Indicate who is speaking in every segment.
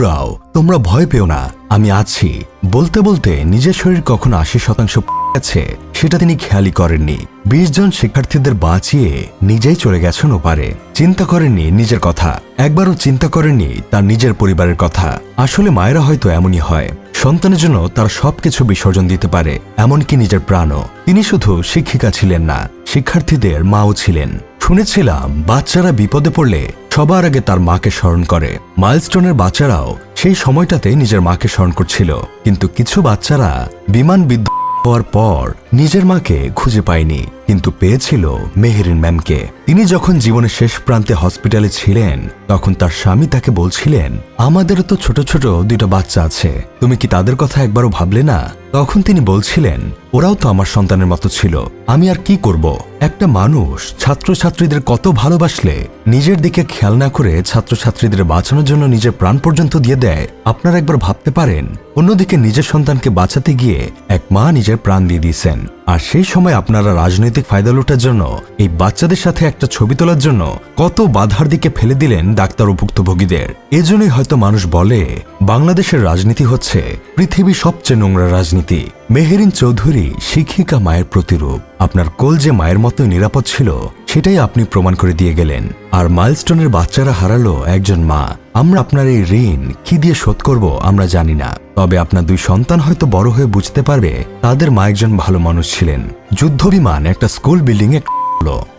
Speaker 1: দৌড়াও, তোমরা ভয় পেও না, আমি আছি। বলতে বলতে নিজের শরীর কখনো আশি শতাংশ আছে সেটা তিনি খেয়ালই করেননি। বিশ জন শিক্ষার্থীদের বাঁচিয়ে নিজেই চলে গেছেন ওপারে। চিন্তা করেননি নিজের কথা। একবারও চিন্তা করেননি তার নিজের পরিবারের কথা। আসলে মায়েরা হয়তো এমনই হয়। সন্তানের জন্য তার সবকিছু বিসর্জন দিতে পারে, এমনকি নিজের প্রাণও। তিনি শুধু শিক্ষিকা ছিলেন না, শিক্ষার্থীদের মাও ছিলেন। শুনেছিলাম, বাচ্চারা বিপদে পড়লে সবার আগে তার মাকে স্মরণ করে। মাইলস্টোনের বাচ্চারাও সেই সময়টাতে নিজের মাকে স্মরণ করছিল। কিন্তু কিছু বাচ্চারা বিমান বিদ্যুৎ হওয়ার পর নিজের মাকে খুঁজে পায়নি। কিন্তু পেয়েছিল মেহেরিন ম্যামকে। তিনি যখন জীবনের শেষ প্রান্তে হসপিটালে ছিলেন, তখন তার স্বামী তাকে বলছিলেন, আমাদেরও তো ছোট ছোট দুটো বাচ্চা আছে। তুমি কি তাদের কথা একবারও ভাবলে না? তখন তিনি বলছিলেন, ওরাও তো আমার সন্তানের মতো ছিল। আমি আর কি করব? একটা মানুষ ছাত্রছাত্রীদের কত ভালোবাসলে নিজের দিকে খেয়াল না করে ছাত্রছাত্রীদের বাঁচানোর জন্য নিজের প্রাণ পর্যন্ত দিয়ে দেয়। আপনারা একবার ভাবতে পারেন, অন্যদিকে নিজের সন্তানকে বাঁচাতে গিয়ে এক মা নিজের প্রাণ দিয়ে দিয়েছেন। আর সেই সময় আপনারা রাজনৈতিক ফায়দা লোটার জন্য, এই বাচ্চাদের সাথে একটা ছবি তোলার জন্য কত বাধার দিকে ফেলে দিলেন ডাক্তার ও ভুক্তভোগীদের এজন্যই হয়তো মানুষ বলে, বাংলাদেশের রাজনীতি হচ্ছে পৃথিবীর সবচেয়ে নোংরা রাজনীতি। মেহেরিন চৌধুরী শিক্ষিকা মায়ের প্রতিরূপ। আপনার কোল যে মায়ের মতোই নিরাপদ ছিল, সেটাই আপনি প্রমাণ করে দিয়ে গেলেন। আর মাইলস্টোনের বাচ্চারা হারালো একজন মা। আমরা আপনার এই ঋণ কি দিয়ে শোধ করব আমরা জানি না। তবে আপনার দুই সন্তান হয়তো বড় হয়ে বুঝতে পারবে, তাদের মা একজন ভালো মানুষ ছিলেন। যুদ্ধবিমান একটা স্কুল বিল্ডিংয়ে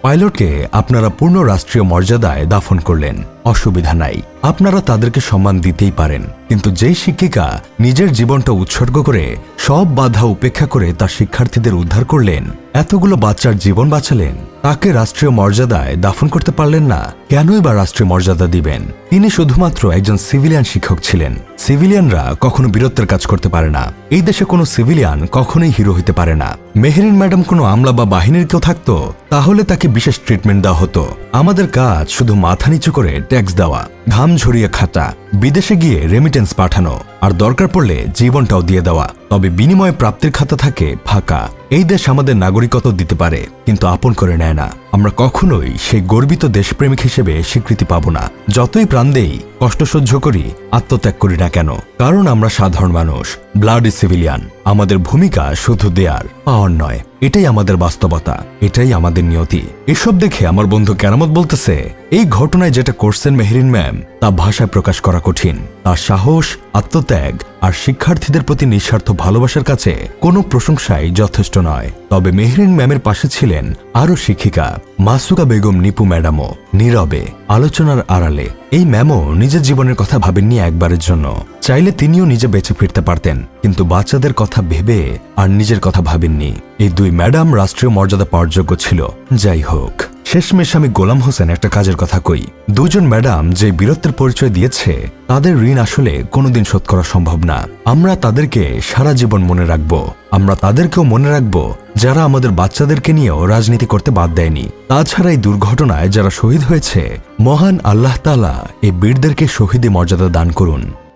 Speaker 1: পাইলটকে আপনারা পূর্ণ রাষ্ট্রীয় মর্যাদায় দাফন করলেন। অসুবিধা নাই। আপনারা তাদেরকে সম্মান দিতেই পারেন। কিন্তু যেই শিক্ষিকা নিজের জীবনটা উৎসর্গ করে সব বাধা উপেক্ষা করে তার শিক্ষার্থীদের উদ্ধার করলেন, এতগুলো বাচ্চার জীবন বাঁচালেন, তাকে রাষ্ট্রীয় মর্যাদায় দাফন করতে পারলেন না, কেনই বা রাষ্ট্রীয় মর্যাদা দিবেন? তিনি শুধুমাত্র একজন সিভিলিয়ান শিক্ষক ছিলেন। সিভিলিয়ানরা কখনো বীরত্বের কাজ করতে পারে না। এই দেশে কোনো সিভিলিয়ান কখনোই হিরো হতে পারে না। মেহেরিন ম্যাডাম কোনো আমলা বা বাহিনীর কেউ থাকতো, তাহলে তাকে বিশেষ ট্রিটমেন্ট দেওয়া হতো। আমাদের কাজ শুধু মাথা নিচু করে ট্যাক্স দেওয়া ঘাম ঝরিয়ে খাটা বিদেশে গিয়ে রেমিটেন্স পাঠানো আর দরকার পড়লে জীবনটাও দিয়ে দেওয়া। তবে বিনিময়ে প্রাপ্তির খাতা থাকে ফাঁকা। এই দেশ আমাদের নাগরিকত্ব দিতে পারে, কিন্তু আপন করে নেয় না। আমরা কখনোই সেই গর্বিত দেশপ্রেমিক হিসেবে স্বীকৃতি পাব না। যতই প্রাণ দেই, কষ্ট সহ্য করি, আত্মত্যাগ করি না কেন। কারণ আমরা সাধারণ মানুষ ব্লাডি সিভিলিয়ান আমাদের ভূমিকা শুধু দেয়ার, পাওয়ার নয়। এটাই আমাদের বাস্তবতা, এটাই আমাদের নিয়তি। এসব দেখে আমার বন্ধু কেরামত বলতেছে, এই ঘটনায় যেটা করছেন মেহরিন ম্যাম তা ভাষায় প্রকাশ করা কঠিন। তার সাহস, আত্মত্যাগ আর শিক্ষার্থীদের প্রতি নিঃস্বার্থ ভালোবাসার কাছে কোনো প্রশংসাই যথেষ্ট নয়। তবে মেহরিন ম্যামের পাশে ছিলেন আরও শিক্ষিকা মাসুকা বেগম নিপু ম্যাডামও। নীরবে, আলোচনার আড়ালে, এই ম্যামও নিজের জীবনের কথা ভাবেননি একবারের জন্য। চাইলে তিনিও নিজে বেঁচে ফিরতে পারতেন, কিন্তু বাচ্চাদের কথা ভেবে আর নিজের কথা ভাবেননি। এই দুই ম্যাডাম রাষ্ট্রীয় মর্যাদা পাওয়ার যোগ্য ছিল। যাই হোক। শেষমেশ আমি গোলাম হোসেন একটা কাজের কথা কই। দুজন ম্যাডাম যে বীরত্বের পরিচয় দিয়েছে, তাদের ঋণ আসলে কোনোদিন শোধ করা সম্ভব না। আমরা তাদেরকে সারা জীবন মনে রাখব। আমরা তাদেরকেও মনে রাখব যারা আমাদের বাচ্চাদেরকে নিয়েও রাজনীতি করতে বাদ দেয়নি। তাছাড়া এই দুর্ঘটনায় যারা শহীদ হয়েছে, মহান আল্লাহ তালা এই বীরদেরকে শহীদে মর্যাদা দান করুন।